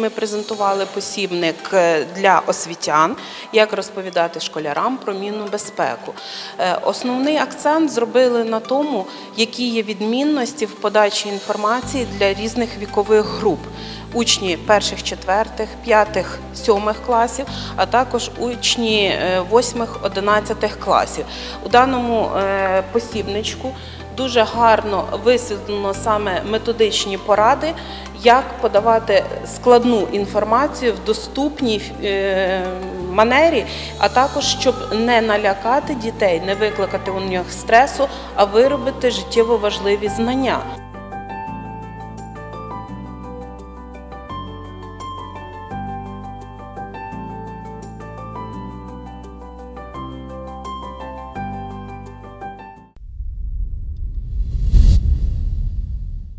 Ми презентували посібник е, для освітян, як розповідати школярам про мінну безпеку. Е, Основний акцент зробили на тому, які є відмінності в подачі інформації для різних вікових груп. Учні перших, четвертих, п'ятих, сьомих класів, а також учні е, восьмих, одинадцятих класів. У даному посібничку дуже гарно висвітлено саме методичні поради, як подавати складну інформацію в доступній е, манері, а також щоб не налякати дітей, не викликати у них стресу, а виробити життєво важливі знання.